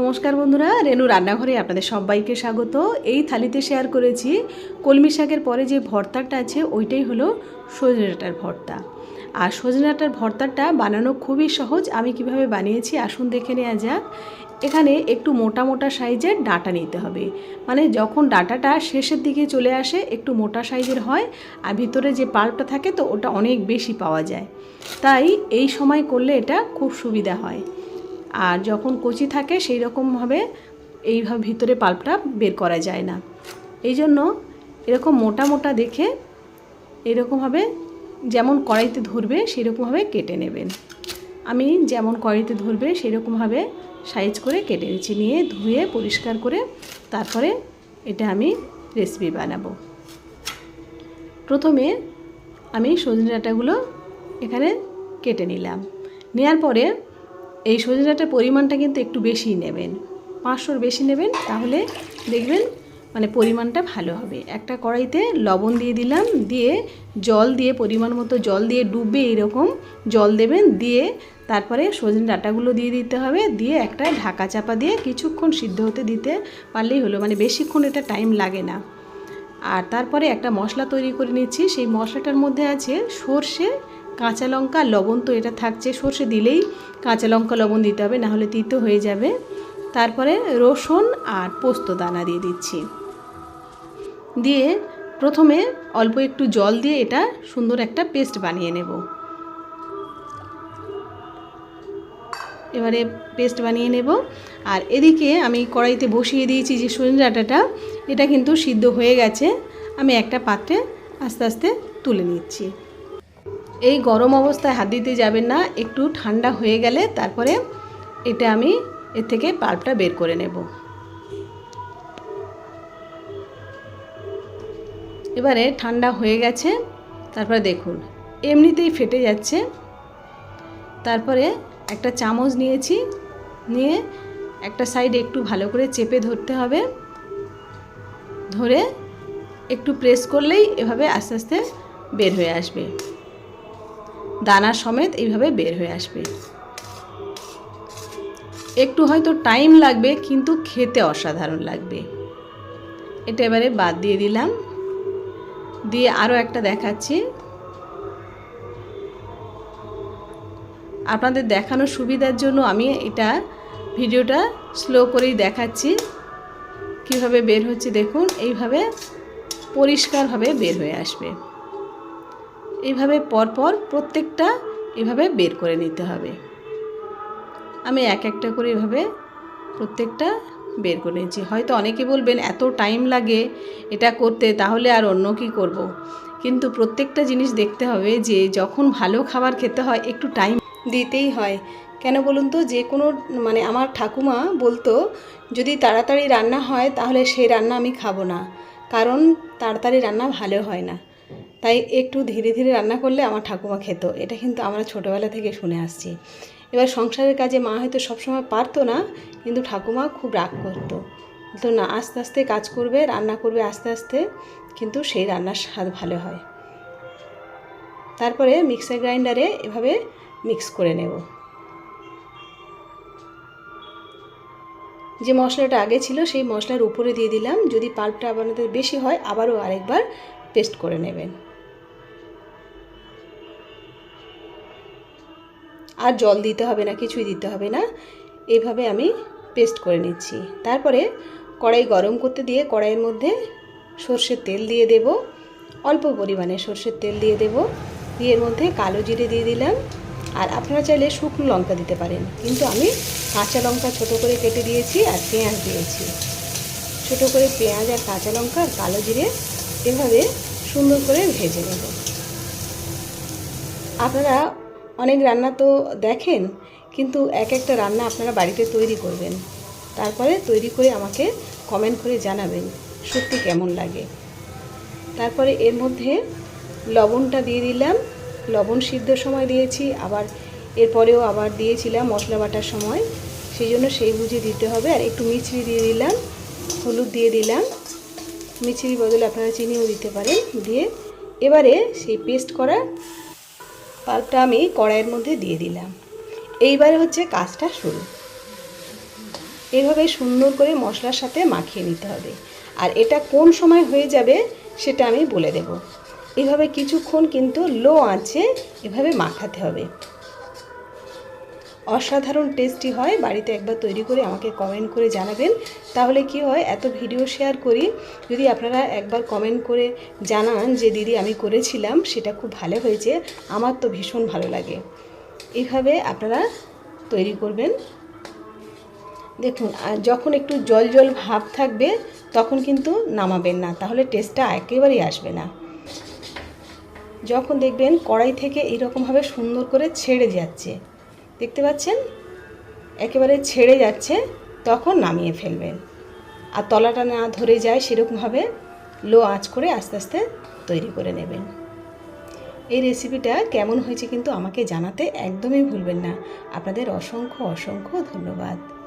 নমস্কার বন্ধুরা, রেনু রান্নাঘরে আপনাদের সবাইকে স্বাগত। এই থালিতে শেয়ার করেছি কলমি শাকের পরে যে ভর্তাটা আছে, ওইটাই হলো ডাঁটার ভর্তা। আর সজনে ডাঁটার ভর্তাটা বানানো খুবই সহজ, আমি কীভাবে বানিয়েছি আসুন দেখে নেওয়া যাক। এখানে একটু মোটা মোটা সাইজের ডাটা নিতে হবে। মানে যখন ডাটাটা শেষের দিকে চলে আসে, একটু মোটা সাইজের হয়, আর ভিতরে যে পাল্পটা থাকে তো ওটা অনেক বেশি পাওয়া যায়। তাই এই সময় করলে এটা খুব সুবিধা হয়। আর যখন কচি থাকে সেই রকমভাবে এইভাবে ভিতরে পাল্পটা বের করা যায় না। এই জন্য এরকম মোটা মোটা দেখে এরকমভাবে যেমন কড়াইতে ধরবে সেরকমভাবে কেটে নেবেন। আমি যেমন কড়াইতে ধরবে সেরকমভাবে সাইজ করে কেটে নিচ্ছি। নিয়ে ধুয়ে পরিষ্কার করে তারপরে এটা আমি রেসিপি বানাবো। প্রথমে আমি সজনে ডাঁটাগুলো এখানে কেটে নিলাম। নেওয়ার পরে এই সজনে ডাঁটার পরিমাণটা কিন্তু একটু বেশিই নেবেন। পাঁচশোর বেশি নেবেন, তাহলে দেখবেন মানে পরিমাণটা ভালো হবে। একটা কড়াইতে লবণ দিয়ে দিলাম, দিয়ে জল দিয়ে পরিমাণ মতো জল দিয়ে ডুবে এরকম জল দেবেন, দিয়ে তারপরে সজনে ডাঁটাগুলো দিয়ে দিতে হবে, দিয়ে একটা ঢাকা চাপা দিয়ে কিছুক্ষণ সিদ্ধ হতে দিতে পারলেই হলো মানে বেশিক্ষণ এটা টাইম লাগে না। আর তারপরে একটা মশলা তৈরি করে নিচ্ছি, সেই মশলাটার মধ্যে আছে সর্ষে কাঁচা লঙ্কা, লবণ তো এটা থাকছে সর্ষে দিলেই কাঁচা লঙ্কা, লবণ দিতে হবে নাহলে তিতো হয়ে যাবে। তারপরে রসুন আর পোস্ত দানা দিয়ে দিচ্ছি। দিয়ে প্রথমে অল্প একটু জল দিয়ে এটা সুন্দর একটা পেস্ট বানিয়ে নেব। এবারে পেস্ট বানিয়ে নেব। আর এদিকে আমি কড়াইতে বসিয়ে দিয়েছি যে সজনে ডাঁটাটা, এটা কিন্তু সিদ্ধ হয়ে গেছে। আমি একটা পাত্রে আস্তে আস্তে তুলে নিচ্ছি। এই গরম অবস্থায় হাত দিতে যাবেন না, একটু ঠান্ডা হয়ে গেলে তারপরে এটা আমি এর থেকে পাল্পটা বের করে নেব। এবারে ঠান্ডা হয়ে গেছে, তারপরে দেখুন, এমনিতেই ফেটে যাচ্ছে। তারপরে একটা চামচ নিয়েছি, নিয়ে একটা সাইড একটু ভালো করে চেপে ধরতে হবে। ধরে একটু প্রেস করলেই এভাবে আস্তে আস্তে বের হয়ে আসবে। দানা সমেত এইভাবে বের হয়ে আসবে। একটু হয়তো টাইম লাগবে, কিন্তু খেতে অসাধারণ লাগবে। এটা এবারে বাদ দিয়ে দিলাম। দিয়ে আরও একটা দেখাচ্ছি। আপনাদের দেখানোর সুবিধার জন্য আমি এটা ভিডিওটা স্লো করেই দেখাচ্ছি। কীভাবে বের হচ্ছে দেখুন, এইভাবে পরিষ্কারভাবে বের হয়ে আসবে। এইভাবে পরপর প্রত্যেকটা এভাবে বের করে নিতে হবে। আমি এক একটা করে এভাবে প্রত্যেকটা বের করে নিয়েছি। হয়তো অনেকে বলবেন, এত টাইম লাগে এটা করতে, তাহলে আর অন্য কি করব। কিন্তু প্রত্যেকটা জিনিস দেখতে হবে যে যখন ভালো খাবার খেতে হয়, একটু টাইম দিতেই হয়। কেন বলুন তো, যে কোনো মানে আমার ঠাকুমা বলতো, যদি তাড়াতাড়ি রান্না হয়, তাহলে সেই রান্না আমি খাব না। কারণ তাড়াতাড়ি রান্না ভালো হয় না। তাই একটু ধীরে ধীরে রান্না করলে আমার ঠাকুমা খেত। এটা কিন্তু আমরা ছোটোবেলা থেকে শুনে আসছি। এবার সংসারের কাজে মা হয়তো সবসময় পারতো না, কিন্তু ঠাকুমা খুব রাগ করতো। বলতো, না, আস্তে আস্তে কাজ করবে, রান্না করবে আস্তে আস্তে, কিন্তু সেই রান্নার স্বাদ ভালো হয়। তারপরে মিক্সার গ্রাইন্ডারে এভাবে মিক্স করে নেব। যে মশলাটা আগে ছিল, সেই মশলার উপরে দিয়ে দিলাম। যদি পাল্পটা আপনাদের বেশি হয়, আবারও আরেকবার পেস্ট করে নেবেন। আর জল দিতে হবে না, কিছুই দিতে হবে না। এইভাবে আমি পেস্ট করে নিচ্ছি। তারপরে কড়াই গরম করতে দিয়ে কড়াইয়ের মধ্যে সর্ষের তেল দিয়ে দেব। অল্প পরিমাণে সর্ষের তেল দিয়ে দেব। দিয়ে এর মধ্যে কালো জিরে দিয়ে দিলাম। আর আপনারা চাইলে শুকনো লঙ্কা দিতে পারেন। কিন্তু আমি কাঁচা লঙ্কা ছোটো করে কেটে দিয়েছি আর পেঁয়াজ দিয়েছি। ছোটো করে পেঁয়াজ আর কাঁচা লঙ্কা আর কালো জিরে এভাবে সুন্দর করে ভেজে নেব। আপনারা অনেক রান্না তো দেখেন, কিন্তু এক একটা রান্না আপনারা বাড়িতে তৈরি করবেন। তারপরে তৈরি করে আমাকে কমেন্ট করে জানাবেন, সত্যি কেমন লাগে। তারপরে এর মধ্যে লবণটা দিয়ে দিলাম, লবণ সিদ্ধ সময় দিয়েছি, আবার এরপরেও আবার দিয়েছিলাম মশলা বাটার সময়, সেই জন্য সেই বুঝে দিতে হবে। আর একটু মিছরি দিয়ে দিলাম, হলুদ দিয়ে দিলাম। মিছরির বদলে আপনারা চিনিও দিতে পারেন, দিয়ে এবারে সেই পেস্ট করা পাল্পটা আমি কড়াইয়ের মধ্যে দিয়ে দিলাম। এইবারে হচ্ছে কাজটা শুরু। এইভাবে সুন্দর করে মশলার সাথে মাখিয়ে নিতে হবে। আর এটা কোন সময় হয়ে যাবে সেটা আমি বলে দেব। এভাবে কিছুক্ষণ কিন্তু লো আছে এভাবে মাখাতে হবে। অসাধারণ টেস্টি হয়। বাড়িতে একবার তৈরি করে আমাকে কমেন্ট করে জানাবেন। তাহলে কি হয়, এত ভিডিও শেয়ার করি, যদি আপনারা একবার কমেন্ট করে জানান যে, দিদি, আমি করেছিলাম, সেটা খুব ভালো হয়েছে, আমার তো ভীষণ ভালো লাগে। এইভাবে আপনারা তৈরি করবেন। দেখুন যখন একটু জল জল ভাব থাকবে, তখন কিন্তু নামাবেন না, তাহলে টেস্টটা একেবারেই আসবে না। যখন দেখবেন কড়াই থেকে এরকমভাবে সুন্দর করে ছেড়ে যাচ্ছে দেখতে পাচ্ছেন? একেবারে ছেড়ে যাচ্ছে, তখন নামিয়ে ফেলবেন। আর তলাটা না ধরে যায় সেরকমভাবে, লো আঁচ করে আস্তে আস্তে তৈরি করে নেবেন। এই রেসিপিটা কেমন হয়েছে কিন্তু আমাকে জানাতে একদমই ভুলবেন না। আপনাদের অসংখ্য অসংখ্য ধন্যবাদ।